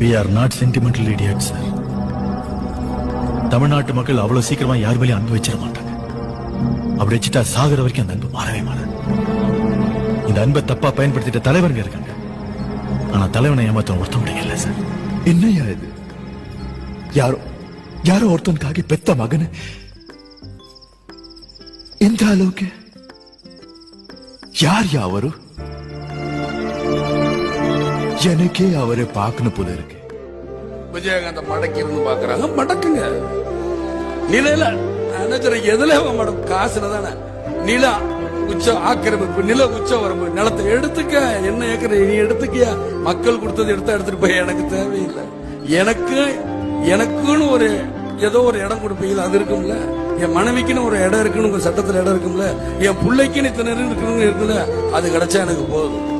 We are not sentimental idiot sir தமிழ்நாட்டு மக்கள் அவ்வளவு சீக்கிரமா யார் மேலேயும் அன்பு வச்சிட மாட்டாங்க. அப்படி வச்சுட்டா சாகுற வரைக்கும் அந்த அன்பு மாறவே மாறாது. இந்த அன்பை தப்பா பயன்படுத்திட்ட தலைவருங்க இருக்காங்க. ஆனா தலைவனை ஏமாத்த ஒருத்தவங்க இல்ல சார் என்னையா இது? யாரோ யாரோ ஒருத்தனுக்காக பெத்த மகன்? எந்த அளவுக்கு? யார் யாவரும் எனக்கே அவரை பார்க்கணும் போல இருக்கு. விஜயகாந்த மடக்கி இருந்து பாக்குறாங்க மடக்குங்க. நிலையில நான் எதுல அவன் மடம் காசுல தானே. நிலா உச்ச ஆக்கிரமிப்பு நில உச்ச வரம்பு நிலத்தை எடுத்துக்க. என்ன ஏக்கர்? நீ எடுத்துக்கியா? மக்கள் கொடுத்தது எடுத்து எடுத்துட்டு போய் எனக்கு தேவையில்லை. எனக்கு எனக்குன்னு ஒரு ஏதோ ஒரு இடம் கொடுப்பீங்களா? அது இருக்கும்ல. என் மனைவிக்குன்னு ஒரு இடம் இருக்குன்னு உங்க சட்டத்துல இடம் இருக்கும்ல. என் பிள்ளைக்குன்னு இத்தனை இருக்கணும்னு இருக்குல்ல அது கிடைச்சா எனக்கு போதும்.